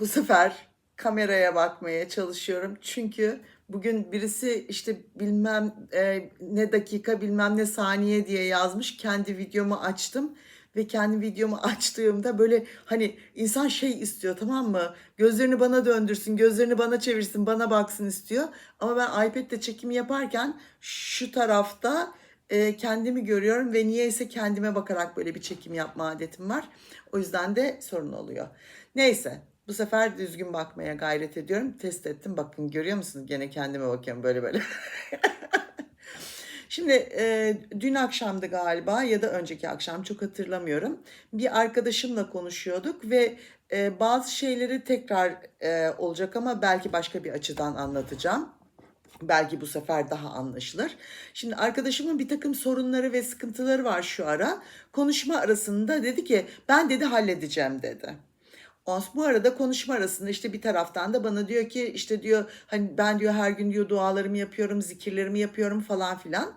bu sefer kameraya bakmaya çalışıyorum. Çünkü bugün birisi işte bilmem e, ne dakika bilmem ne saniye diye yazmış. Kendi videomu açtım ve kendi videomu açtığımda böyle hani insan şey istiyor tamam mı? Gözlerini bana döndürsün, gözlerini bana çevirsin, bana baksın istiyor. Ama ben iPad'de çekimi yaparken şu tarafta e, kendimi görüyorum ve niyeyse kendime bakarak böyle bir çekim yapma adetim var. O yüzden de sorun oluyor. Neyse bu sefer düzgün bakmaya gayret ediyorum. Test ettim. Bakın görüyor musunuz? Gene kendime bakıyorum böyle böyle. Şimdi e, dün akşamdı galiba ya da önceki akşam çok hatırlamıyorum. Bir arkadaşımla konuşuyorduk ve e, bazı şeyleri tekrar e, olacak ama belki başka bir açıdan anlatacağım. Belki bu sefer daha anlaşılır. Şimdi arkadaşımın bir takım sorunları ve sıkıntıları var şu ara. Konuşma arasında dedi ki ben dedi halledeceğim dedi. Ondan Bu arada konuşma arasında işte bir taraftan da bana diyor ki işte diyor hani ben diyor her gün diyor dualarımı yapıyorum, zikirlerimi yapıyorum falan filan.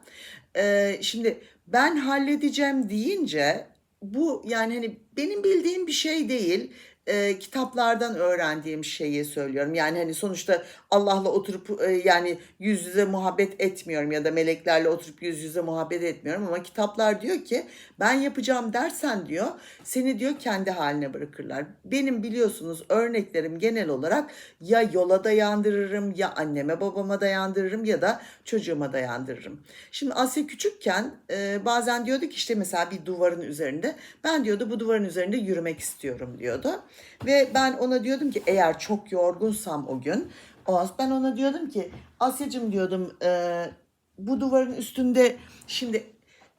Ee, şimdi ben halledeceğim deyince bu yani hani benim bildiğim bir şey değil. Ee, kitaplardan öğrendiğim şeyi söylüyorum. Yani hani sonuçta Allah'la oturup e, yani yüz yüze muhabbet etmiyorum ya da meleklerle oturup yüz yüze muhabbet etmiyorum ama kitaplar diyor ki ben yapacağım dersen diyor seni diyor kendi haline bırakırlar. Benim biliyorsunuz örneklerim genel olarak ya yola dayandırırım ya anneme babama dayandırırım ya da çocuğuma dayandırırım. Şimdi Asya küçükken e, bazen diyordu ki işte mesela bir duvarın üzerinde ben diyordu bu duvarın üzerinde yürümek istiyorum diyordu. Ve ben ona diyordum ki eğer çok yorgunsam o gün o ben ona diyordum ki Asya'cığım diyordum e, bu duvarın üstünde şimdi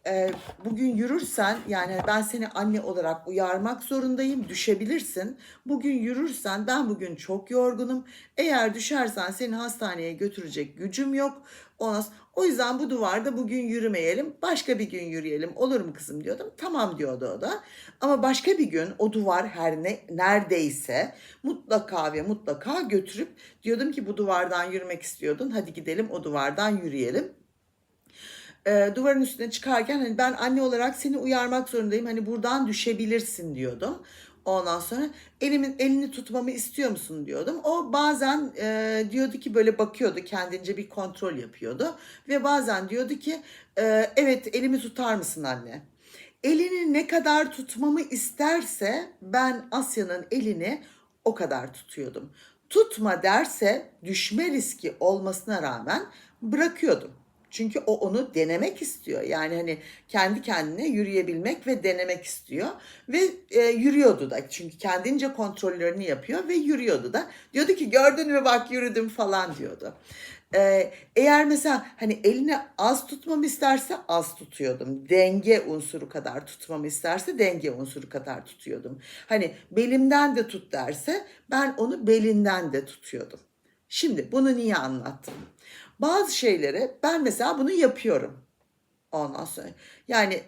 e, bugün yürürsen yani ben seni anne olarak uyarmak zorundayım düşebilirsin. Bugün yürürsen ben bugün çok yorgunum. Eğer düşersen seni hastaneye götürecek gücüm yok. Ondan sonra- O yüzden bu duvarda bugün yürümeyelim. Başka bir gün yürüyelim. Olur mu kızım diyordum. Tamam diyordu o da. Ama başka bir gün o duvar her ne neredeyse mutlaka ve mutlaka götürüp diyordum ki bu duvardan yürümek istiyordun. Hadi gidelim o duvardan yürüyelim e, duvarın üstüne çıkarken hani ben anne olarak seni uyarmak zorundayım. Hani buradan düşebilirsin diyordum. Ondan sonra elimin elini tutmamı istiyor musun diyordum. O bazen e, diyordu ki böyle bakıyordu kendince bir kontrol yapıyordu ve bazen diyordu ki e, evet elimi tutar mısın anne? Elini ne kadar tutmamı isterse ben Asya'nın elini o kadar tutuyordum. Tutma derse düşme riski olmasına rağmen bırakıyordum. Çünkü o onu denemek istiyor. Yani hani kendi kendine yürüyebilmek ve denemek istiyor. Ve e, yürüyordu da. Çünkü kendince kontrollerini yapıyor ve yürüyordu da. Diyordu ki gördün mü bak yürüdüm falan diyordu. Ee, eğer mesela hani elini az tutmamı isterse az tutuyordum. Denge unsuru kadar tutmamı isterse denge unsuru kadar tutuyordum. Hani belimden de tut derse ben onu belinden de tutuyordum. Şimdi bunu niye anlattım? Bazı şeyleri ben mesela bunu yapıyorum. Ondan sonra yani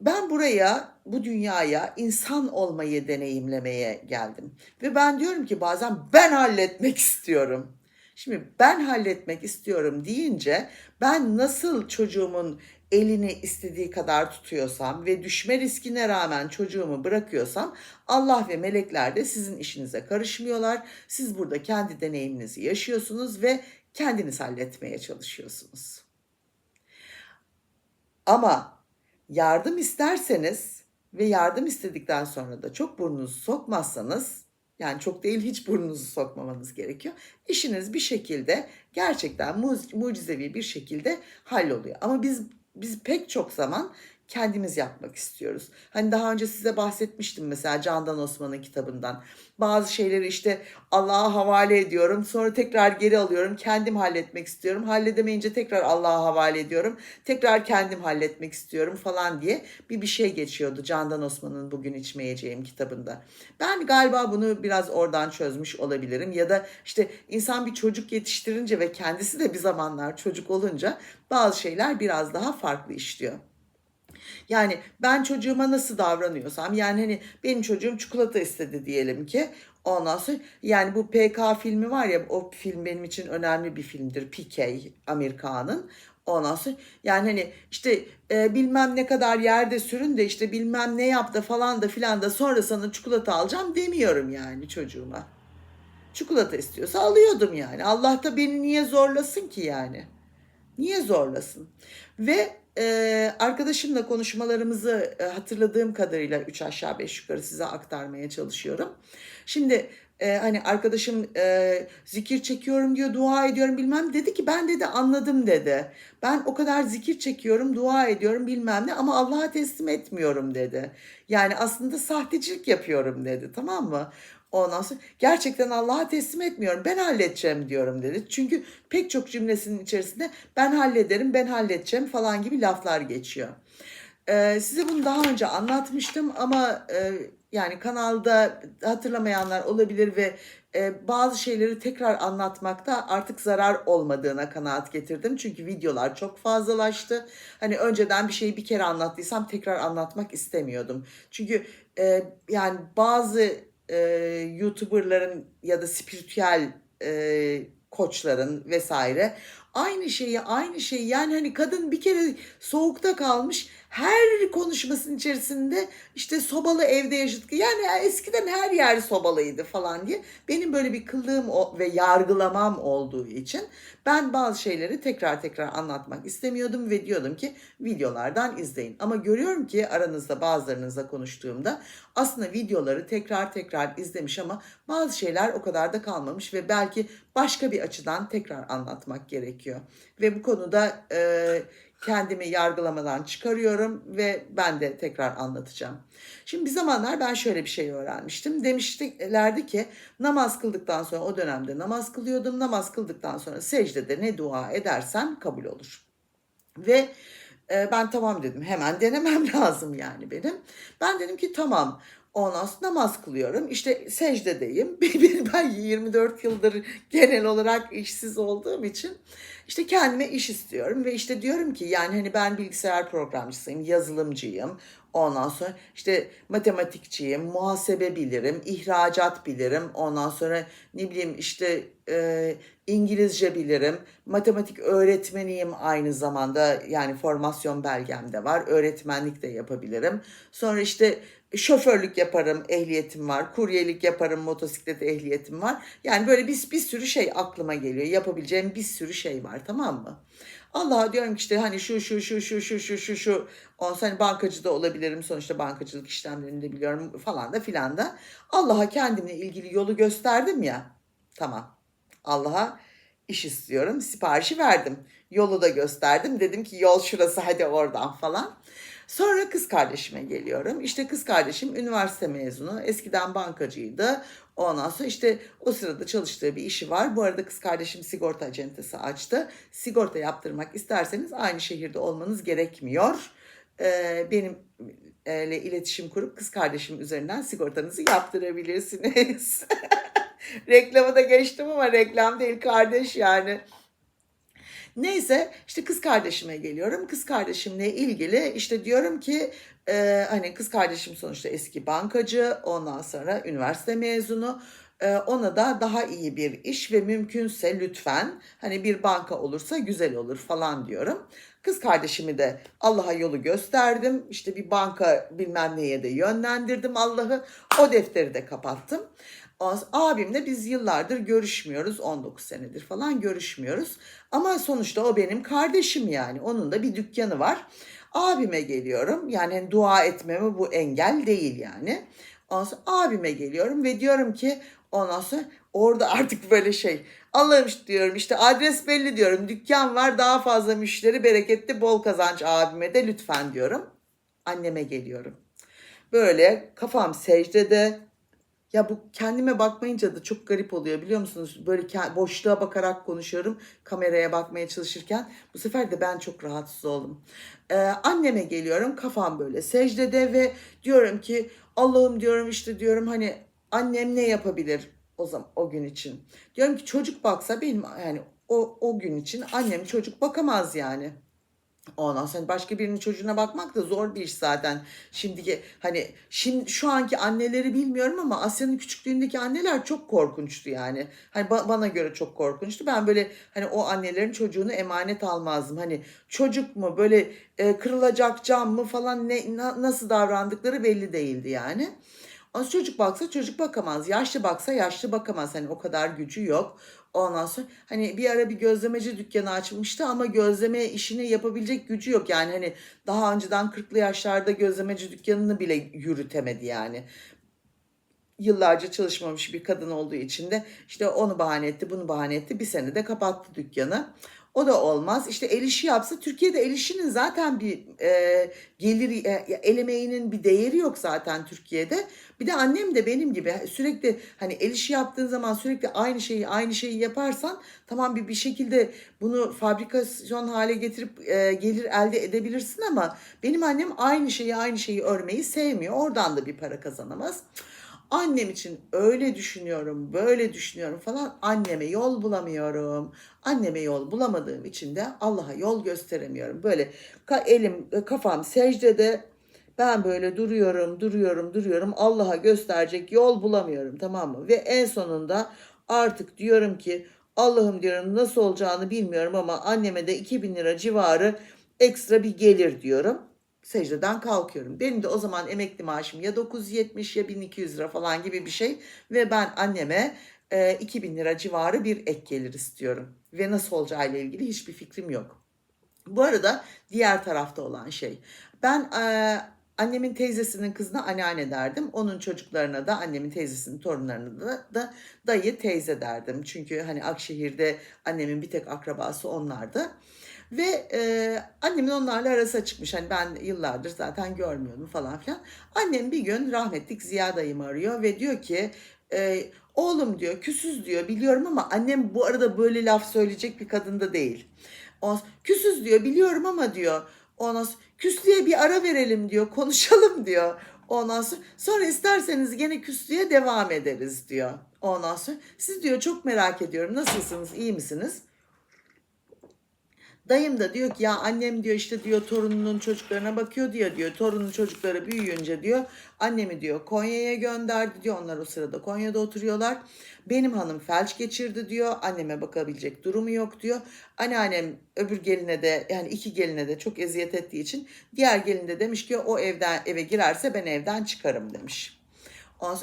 ben buraya, bu dünyaya insan olmayı deneyimlemeye geldim. Ve ben diyorum ki bazen ben halletmek istiyorum. Şimdi ben halletmek istiyorum deyince ben nasıl çocuğumun elini istediği kadar tutuyorsam ve düşme riskine rağmen çocuğumu bırakıyorsam Allah ve melekler de sizin işinize karışmıyorlar. Siz burada kendi deneyiminizi yaşıyorsunuz ve kendiniz halletmeye çalışıyorsunuz. Ama yardım isterseniz ve yardım istedikten sonra da çok burnunuzu sokmazsanız yani çok değil hiç burnunuzu sokmamanız gerekiyor. İşiniz bir şekilde gerçekten mu- mucizevi bir şekilde halloluyor. Ama biz biz pek çok zaman kendimiz yapmak istiyoruz. Hani daha önce size bahsetmiştim mesela Candan Osman'ın kitabından. Bazı şeyleri işte Allah'a havale ediyorum. Sonra tekrar geri alıyorum. Kendim halletmek istiyorum. Halledemeyince tekrar Allah'a havale ediyorum. Tekrar kendim halletmek istiyorum falan diye bir bir şey geçiyordu Candan Osman'ın Bugün İçmeyeceğim kitabında. Ben galiba bunu biraz oradan çözmüş olabilirim. Ya da işte insan bir çocuk yetiştirince ve kendisi de bir zamanlar çocuk olunca bazı şeyler biraz daha farklı işliyor. Yani ben çocuğuma nasıl davranıyorsam yani hani benim çocuğum çikolata istedi diyelim ki ondan sonra yani bu PK filmi var ya o film benim için önemli bir filmdir. PK Amerikan'ın. Ondan sonra yani hani işte e, bilmem ne kadar yerde sürün de işte bilmem ne yaptı falan da filan da sonra sana çikolata alacağım demiyorum yani çocuğuma. Çikolata istiyorsa alıyordum yani. Allah da beni niye zorlasın ki yani? Niye zorlasın? Ve e, arkadaşımla konuşmalarımızı hatırladığım kadarıyla 3 aşağı 5 yukarı size aktarmaya çalışıyorum. Şimdi e, hani arkadaşım e, zikir çekiyorum diyor, dua ediyorum bilmem dedi ki ben dedi anladım dedi. Ben o kadar zikir çekiyorum, dua ediyorum bilmem ne ama Allah'a teslim etmiyorum dedi. Yani aslında sahtecilik yapıyorum dedi tamam mı? Ondan sonra gerçekten Allah'a teslim etmiyorum. Ben halledeceğim diyorum dedi. Çünkü pek çok cümlesinin içerisinde ben hallederim, ben halledeceğim falan gibi laflar geçiyor. Ee, size bunu daha önce anlatmıştım ama e, yani kanalda hatırlamayanlar olabilir ve e, bazı şeyleri tekrar anlatmakta artık zarar olmadığına kanaat getirdim. Çünkü videolar çok fazlalaştı. Hani önceden bir şeyi bir kere anlattıysam tekrar anlatmak istemiyordum. Çünkü e, yani bazı e, YouTuber'ların ya da spiritüel e, koçların vesaire aynı şeyi aynı şeyi yani hani kadın bir kere soğukta kalmış her konuşmasının içerisinde işte sobalı evde yaşadık. Yani eskiden her yer sobalıydı falan diye. Benim böyle bir kıllığım ve yargılamam olduğu için ben bazı şeyleri tekrar tekrar anlatmak istemiyordum ve diyordum ki videolardan izleyin. Ama görüyorum ki aranızda bazılarınızla konuştuğumda aslında videoları tekrar tekrar izlemiş ama bazı şeyler o kadar da kalmamış ve belki başka bir açıdan tekrar anlatmak gerekiyor. Ve bu konuda e, kendimi yargılamadan çıkarıyorum ve ben de tekrar anlatacağım. Şimdi bir zamanlar ben şöyle bir şey öğrenmiştim. Demişlerdi ki namaz kıldıktan sonra o dönemde namaz kılıyordum. Namaz kıldıktan sonra secdede ne dua edersen kabul olur. Ve e, ben tamam dedim. Hemen denemem lazım yani benim. Ben dedim ki tamam. Ondan sonra namaz kılıyorum. İşte secdedeyim. Ben 24 yıldır genel olarak işsiz olduğum için işte kendime iş istiyorum ve işte diyorum ki yani hani ben bilgisayar programcısıyım, yazılımcıyım. Ondan sonra işte matematikçiyim, muhasebe bilirim, ihracat bilirim. Ondan sonra ne bileyim işte e, İngilizce bilirim. Matematik öğretmeniyim aynı zamanda. Yani formasyon belgem de var. Öğretmenlik de yapabilirim. Sonra işte şoförlük yaparım, ehliyetim var. Kuryelik yaparım, motosiklet ehliyetim var. Yani böyle bir, bir sürü şey aklıma geliyor. Yapabileceğim bir sürü şey var tamam mı? Allah'a diyorum ki işte hani şu şu şu şu şu şu şu şu onsa hani bankacı da olabilirim sonuçta bankacılık işlemlerini de biliyorum falan da filan da. Allah'a kendimle ilgili yolu gösterdim ya. Tamam. Allah'a iş istiyorum. Siparişi verdim. Yolu da gösterdim. Dedim ki yol şurası hadi oradan falan. Sonra kız kardeşime geliyorum. İşte kız kardeşim üniversite mezunu. Eskiden bankacıydı. Ondan sonra işte o sırada çalıştığı bir işi var. Bu arada kız kardeşim sigorta acentesi açtı. Sigorta yaptırmak isterseniz aynı şehirde olmanız gerekmiyor. Ee, benim ile iletişim kurup kız kardeşim üzerinden sigortanızı yaptırabilirsiniz. Reklamı da geçtim ama reklam değil kardeş yani. Neyse işte kız kardeşime geliyorum. Kız kardeşimle ilgili işte diyorum ki e, hani kız kardeşim sonuçta eski bankacı ondan sonra üniversite mezunu. E, ona da daha iyi bir iş ve mümkünse lütfen hani bir banka olursa güzel olur falan diyorum. Kız kardeşimi de Allah'a yolu gösterdim. İşte bir banka bilmem neye de yönlendirdim Allah'ı. O defteri de kapattım. Abimle biz yıllardır görüşmüyoruz. 19 senedir falan görüşmüyoruz. Ama sonuçta o benim kardeşim yani. Onun da bir dükkanı var. Abime geliyorum. Yani dua etmeme bu engel değil yani. Ondan sonra abime geliyorum ve diyorum ki ondan sonra orada artık böyle şey Allah'ım işte diyorum işte adres belli diyorum. Dükkan var daha fazla müşteri bereketli bol kazanç abime de lütfen diyorum. Anneme geliyorum. Böyle kafam secdede ya bu kendime bakmayınca da çok garip oluyor biliyor musunuz? Böyle boşluğa bakarak konuşuyorum kameraya bakmaya çalışırken. Bu sefer de ben çok rahatsız oldum. Ee, anneme geliyorum kafam böyle secdede ve diyorum ki Allah'ım diyorum işte diyorum hani annem ne yapabilir o zaman o gün için. Diyorum ki çocuk baksa benim yani o, o gün için annem çocuk bakamaz yani. Ondan sonra başka birinin çocuğuna bakmak da zor bir iş zaten. Şimdiki hani şimdi şu anki anneleri bilmiyorum ama Asya'nın küçüklüğündeki anneler çok korkunçtu yani. Hani ba- bana göre çok korkunçtu. Ben böyle hani o annelerin çocuğunu emanet almazdım. Hani çocuk mu böyle e, kırılacak cam mı falan ne na- nasıl davrandıkları belli değildi yani. Ama çocuk baksa çocuk bakamaz. Yaşlı baksa yaşlı bakamaz. Hani o kadar gücü yok. Ondan sonra hani bir ara bir gözlemeci dükkanı açmıştı ama gözleme işini yapabilecek gücü yok. Yani hani daha önceden 40'lı yaşlarda gözlemeci dükkanını bile yürütemedi yani yıllarca çalışmamış bir kadın olduğu için de işte onu bahane etti, bunu bahane etti. Bir sene de kapattı dükkanı. O da olmaz. İşte el işi yapsa Türkiye'de el işinin zaten bir e, gelir e, el emeğinin bir değeri yok zaten Türkiye'de. Bir de annem de benim gibi sürekli hani el işi yaptığın zaman sürekli aynı şeyi aynı şeyi yaparsan tamam bir bir şekilde bunu fabrikasyon hale getirip e, gelir elde edebilirsin ama benim annem aynı şeyi aynı şeyi örmeyi sevmiyor. Oradan da bir para kazanamaz. Annem için öyle düşünüyorum, böyle düşünüyorum falan. Anneme yol bulamıyorum. Anneme yol bulamadığım için de Allah'a yol gösteremiyorum. Böyle elim, kafam secdede ben böyle duruyorum, duruyorum, duruyorum. Allah'a gösterecek yol bulamıyorum tamam mı? Ve en sonunda artık diyorum ki Allah'ım diyorum nasıl olacağını bilmiyorum ama anneme de 2000 lira civarı ekstra bir gelir diyorum secdeden kalkıyorum. Benim de o zaman emekli maaşım ya 970 ya 1200 lira falan gibi bir şey ve ben anneme e, 2000 lira civarı bir ek gelir istiyorum. Ve nasıl olacağıyla ilgili hiçbir fikrim yok. Bu arada diğer tarafta olan şey. Ben e, annemin teyzesinin kızına anneanne derdim. Onun çocuklarına da annemin teyzesinin torunlarına da, da dayı teyze derdim. Çünkü hani Akşehir'de annemin bir tek akrabası onlardı. Ve e, annemin onlarla arası çıkmış. Hani ben yıllardır zaten görmüyordum falan filan. Annem bir gün rahmetlik Ziya dayımı arıyor ve diyor ki e, oğlum diyor küsüz diyor biliyorum ama annem bu arada böyle laf söyleyecek bir kadın da değil. Sonra, küsüz diyor biliyorum ama diyor. Ondan sonra, küslüğe bir ara verelim diyor konuşalım diyor. Ondan sonra, sonra isterseniz gene küslüğe devam ederiz diyor. Ondan sonra siz diyor çok merak ediyorum nasılsınız iyi misiniz? Dayım da diyor ki ya annem diyor işte diyor torununun çocuklarına bakıyor diyor diyor. Torunun çocukları büyüyünce diyor annemi diyor Konya'ya gönderdi diyor. Onlar o sırada Konya'da oturuyorlar. Benim hanım felç geçirdi diyor. Anneme bakabilecek durumu yok diyor. Anneannem öbür geline de yani iki geline de çok eziyet ettiği için diğer gelin de demiş ki o evden eve girerse ben evden çıkarım demiş.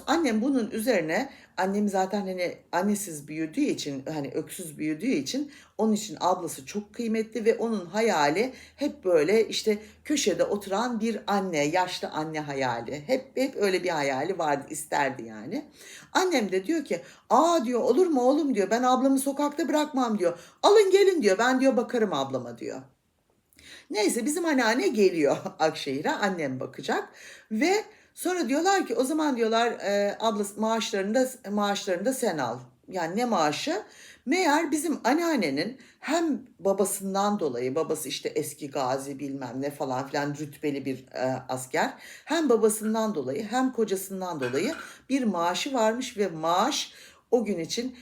Annem bunun üzerine annem zaten hani annesiz büyüdüğü için hani öksüz büyüdüğü için onun için ablası çok kıymetli ve onun hayali hep böyle işte köşede oturan bir anne, yaşlı anne hayali. Hep hep öyle bir hayali vardı, isterdi yani. Annem de diyor ki, "Aa diyor, olur mu oğlum diyor. Ben ablamı sokakta bırakmam diyor. Alın gelin diyor. Ben diyor bakarım ablama diyor." Neyse bizim anneanne geliyor Akşehir'e annem bakacak ve sonra diyorlar ki o zaman diyorlar e, ablası maaşlarını da maaşlarını da sen al. Yani ne maaşı? Meğer bizim anneannenin hem babasından dolayı babası işte eski gazi bilmem ne falan filan rütbeli bir e, asker hem babasından dolayı hem kocasından dolayı bir maaşı varmış ve maaş o gün için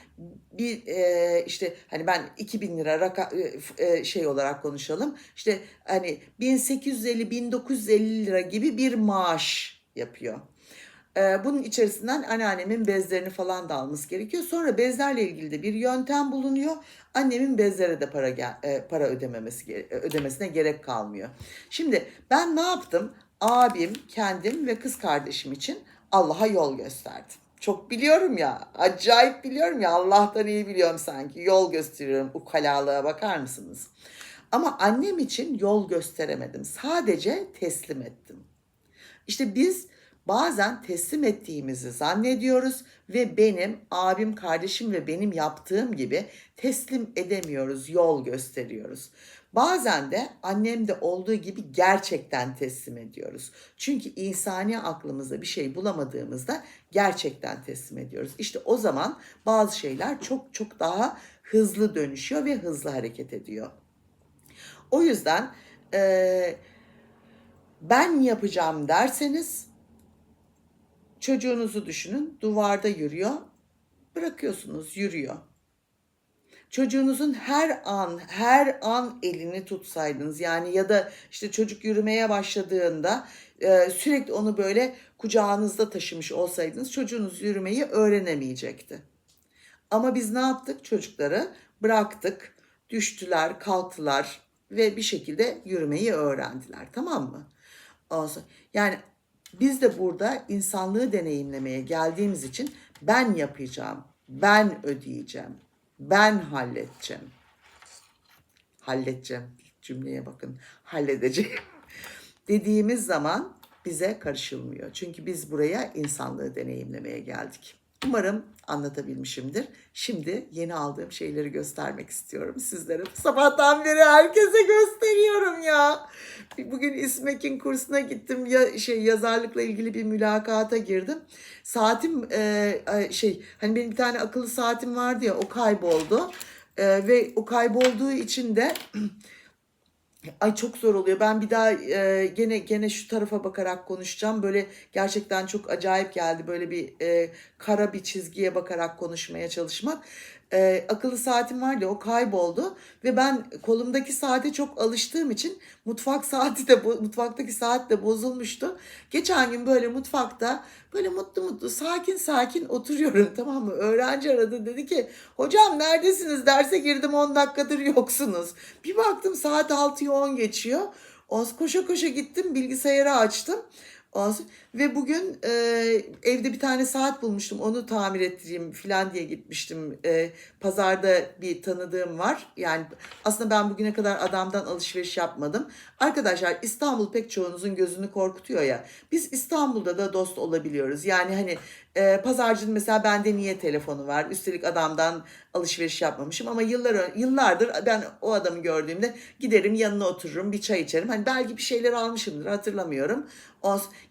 bir e, işte hani ben 2000 lira raka, e, e, şey olarak konuşalım. İşte hani 1850 1950 lira gibi bir maaş yapıyor. E, bunun içerisinden anneannemin bezlerini falan da alması gerekiyor. Sonra bezlerle ilgili de bir yöntem bulunuyor. Annemin bezlere de para e, para ödememesi gere- ödemesine gerek kalmıyor. Şimdi ben ne yaptım? Abim, kendim ve kız kardeşim için Allah'a yol gösterdim. Çok biliyorum ya. Acayip biliyorum ya. Allah'tan iyi biliyorum sanki. Yol gösteriyorum. Ukalalığa bakar mısınız? Ama annem için yol gösteremedim. Sadece teslim ettim. İşte biz bazen teslim ettiğimizi zannediyoruz ve benim abim, kardeşim ve benim yaptığım gibi teslim edemiyoruz, yol gösteriyoruz. Bazen de annemde olduğu gibi gerçekten teslim ediyoruz. Çünkü insani aklımızda bir şey bulamadığımızda gerçekten teslim ediyoruz. İşte o zaman bazı şeyler çok çok daha hızlı dönüşüyor ve hızlı hareket ediyor. O yüzden eee, ben yapacağım derseniz çocuğunuzu düşünün duvarda yürüyor bırakıyorsunuz yürüyor. Çocuğunuzun her an her an elini tutsaydınız yani ya da işte çocuk yürümeye başladığında e, sürekli onu böyle kucağınızda taşımış olsaydınız çocuğunuz yürümeyi öğrenemeyecekti. Ama biz ne yaptık? Çocukları bıraktık, düştüler, kalktılar ve bir şekilde yürümeyi öğrendiler. Tamam mı? Sonra- yani Biz de burada insanlığı deneyimlemeye geldiğimiz için ben yapacağım, ben ödeyeceğim, ben halledeceğim. Halledeceğim. Cümleye bakın. Halledeceğim. Dediğimiz zaman bize karışılmıyor. Çünkü biz buraya insanlığı deneyimlemeye geldik. Umarım anlatabilmişimdir. Şimdi yeni aldığım şeyleri göstermek istiyorum sizlere. Sabahtan beri herkese gösteriyorum ya. Bugün İsmek'in kursuna gittim. Ya şey yazarlıkla ilgili bir mülakata girdim. Saatim e, e, şey hani benim bir tane akıllı saatim vardı ya o kayboldu. E, ve o kaybolduğu için de Ay çok zor oluyor. Ben bir daha e, gene gene şu tarafa bakarak konuşacağım. Böyle gerçekten çok acayip geldi. Böyle bir e, kara bir çizgiye bakarak konuşmaya çalışmak. E, akıllı saatim vardı o kayboldu ve ben kolumdaki saate çok alıştığım için mutfak saati de mutfaktaki saat de bozulmuştu. Geçen gün böyle mutfakta böyle mutlu mutlu sakin sakin oturuyorum tamam mı? Öğrenci aradı dedi ki hocam neredesiniz derse girdim 10 dakikadır yoksunuz. Bir baktım saat 6'yı 10 geçiyor. Koşa koşa gittim bilgisayarı açtım. Ondan Ve bugün e, evde bir tane saat bulmuştum onu tamir ettireyim falan diye gitmiştim. E, pazarda bir tanıdığım var. Yani aslında ben bugüne kadar adamdan alışveriş yapmadım. Arkadaşlar İstanbul pek çoğunuzun gözünü korkutuyor ya. Biz İstanbul'da da dost olabiliyoruz. Yani hani e, pazarcının mesela bende niye telefonu var? Üstelik adamdan alışveriş yapmamışım ama yıllar yıllardır ben o adamı gördüğümde giderim yanına otururum bir çay içerim. Hani belki bir şeyler almışımdır hatırlamıyorum.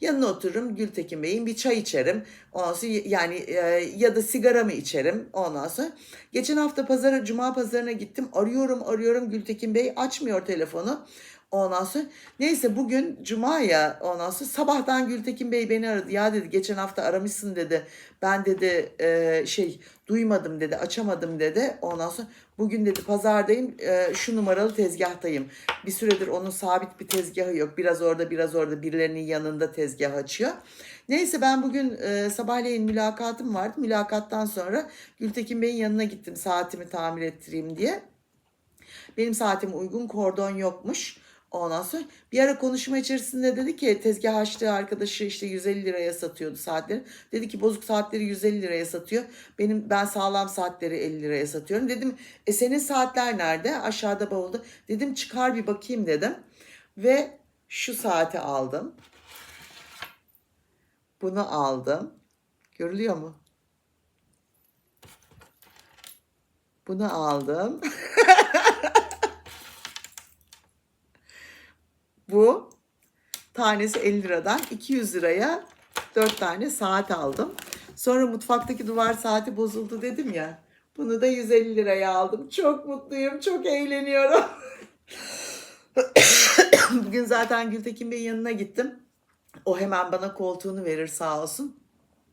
Yanına otururum Gültekin Bey'in bir çay içerim. Ondan sonra yani e, ya da sigaramı içerim ondan sonra. Geçen hafta pazara cuma pazarına gittim. Arıyorum arıyorum Gültekin Bey açmıyor telefonu. Ondan sonra neyse bugün cuma ya ondan sonra sabahtan Gültekin Bey beni aradı. Ya dedi geçen hafta aramışsın dedi. Ben dedi e, şey duymadım dedi açamadım dedi. Ondan sonra bugün dedi pazardayım e, şu numaralı tezgahtayım. Bir süredir onun sabit bir tezgahı yok. Biraz orada biraz orada birilerinin yanında tezgah açıyor. Neyse ben bugün e, sabahleyin mülakatım vardı. Mülakattan sonra Gültekin Bey'in yanına gittim saatimi tamir ettireyim diye. Benim saatime uygun kordon yokmuş. Ondan sonra bir ara konuşma içerisinde dedi ki tezgah açtığı arkadaşı işte 150 liraya satıyordu saatleri. Dedi ki bozuk saatleri 150 liraya satıyor. Benim ben sağlam saatleri 50 liraya satıyorum. Dedim e senin saatler nerede? Aşağıda bavulda. Dedim çıkar bir bakayım dedim. Ve şu saati aldım. Bunu aldım. Görülüyor mu? Bunu aldım. Bu tanesi 50 liradan 200 liraya 4 tane saat aldım. Sonra mutfaktaki duvar saati bozuldu dedim ya. Bunu da 150 liraya aldım. Çok mutluyum, çok eğleniyorum. Bugün zaten Gültekin Bey'in yanına gittim. O hemen bana koltuğunu verir sağ olsun.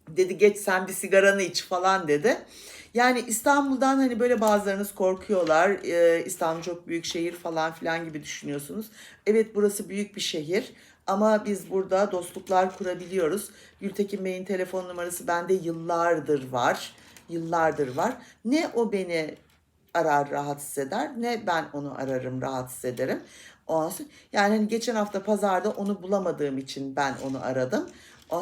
Dedi geç sen bir sigaranı iç falan dedi. Yani İstanbul'dan hani böyle bazılarınız korkuyorlar. Ee, İstanbul çok büyük şehir falan filan gibi düşünüyorsunuz. Evet burası büyük bir şehir. Ama biz burada dostluklar kurabiliyoruz. Gültekin Bey'in telefon numarası bende yıllardır var. Yıllardır var. Ne o beni arar rahatsız eder ne ben onu ararım rahatsız ederim. Yani hani geçen hafta pazarda onu bulamadığım için ben onu aradım.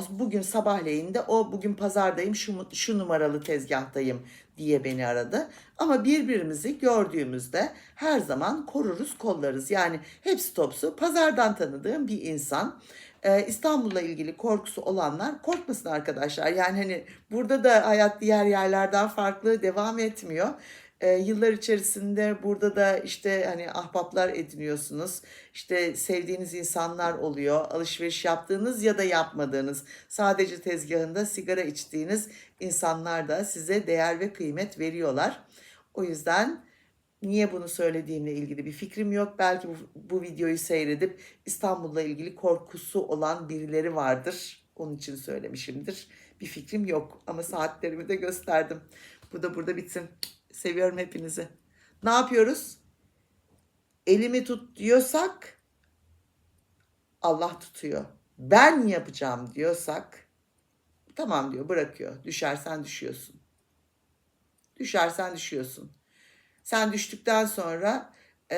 Bugün sabahleyin de o bugün pazardayım şu, şu numaralı tezgahtayım diye beni aradı. Ama birbirimizi gördüğümüzde her zaman koruruz kollarız. Yani hepsi topsu pazardan tanıdığım bir insan. Ee, İstanbul'la ilgili korkusu olanlar korkmasın arkadaşlar. Yani hani burada da hayat diğer yerlerden farklı devam etmiyor. Ee, yıllar içerisinde burada da işte hani ahbaplar ediniyorsunuz. İşte sevdiğiniz insanlar oluyor. Alışveriş yaptığınız ya da yapmadığınız, sadece tezgahında sigara içtiğiniz insanlar da size değer ve kıymet veriyorlar. O yüzden niye bunu söylediğimle ilgili bir fikrim yok. Belki bu, bu videoyu seyredip İstanbul'la ilgili korkusu olan birileri vardır. Onun için söylemişimdir. Bir fikrim yok ama saatlerimi de gösterdim. Bu da burada bitsin. Seviyorum hepinizi. Ne yapıyoruz? Elimi tut diyorsak Allah tutuyor. Ben yapacağım diyorsak tamam diyor bırakıyor. Düşersen düşüyorsun. Düşersen düşüyorsun. Sen düştükten sonra e,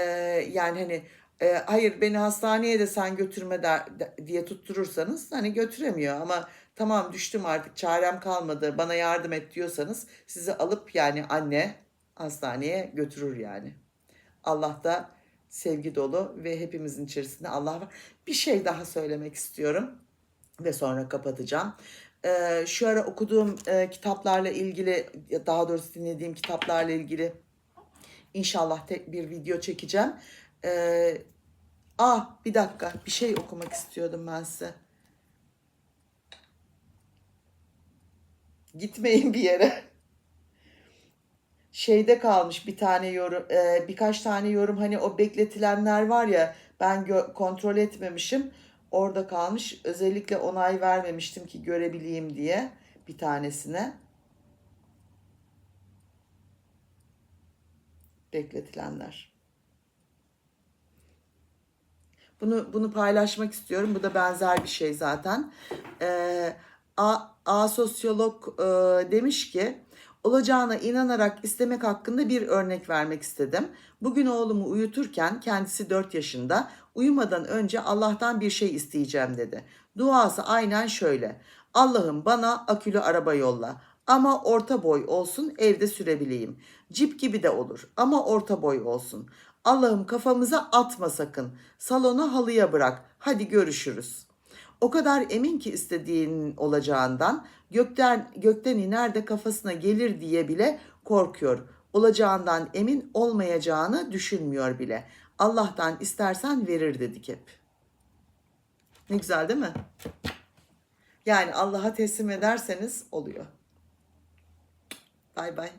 yani hani E, hayır beni hastaneye de sen götürme der, de- diye tutturursanız hani götüremiyor ama tamam düştüm artık çarem kalmadı bana yardım et diyorsanız sizi alıp yani anne hastaneye götürür yani. Allah da sevgi dolu ve hepimizin içerisinde Allah var. Bir şey daha söylemek istiyorum ve sonra kapatacağım. Ee, şu ara okuduğum e, kitaplarla ilgili, daha doğrusu dinlediğim kitaplarla ilgili inşallah tek bir video çekeceğim. Ee, ah bir dakika bir şey okumak istiyordum ben size. Gitmeyin bir yere. Şeyde kalmış bir tane yorum, e, birkaç tane yorum hani o bekletilenler var ya ben kontrol etmemişim. Orada kalmış. Özellikle onay vermemiştim ki görebileyim diye bir tanesine. Bekletilenler. Bunu bunu paylaşmak istiyorum. Bu da benzer bir şey zaten. Ee, A, A sosyolog e, demiş ki olacağına inanarak istemek hakkında bir örnek vermek istedim. Bugün oğlumu uyuturken kendisi 4 yaşında uyumadan önce Allah'tan bir şey isteyeceğim dedi. Duası aynen şöyle. Allah'ım bana akülü araba yolla. Ama orta boy olsun evde sürebileyim. Cip gibi de olur ama orta boy olsun. Allah'ım kafamıza atma sakın. Salonu halıya bırak. Hadi görüşürüz. O kadar emin ki istediğinin olacağından gökten gökten iner de kafasına gelir diye bile korkuyor. Olacağından emin olmayacağını düşünmüyor bile. Allah'tan istersen verir dedik hep. Ne güzel değil mi? Yani Allah'a teslim ederseniz oluyor. Bay bay.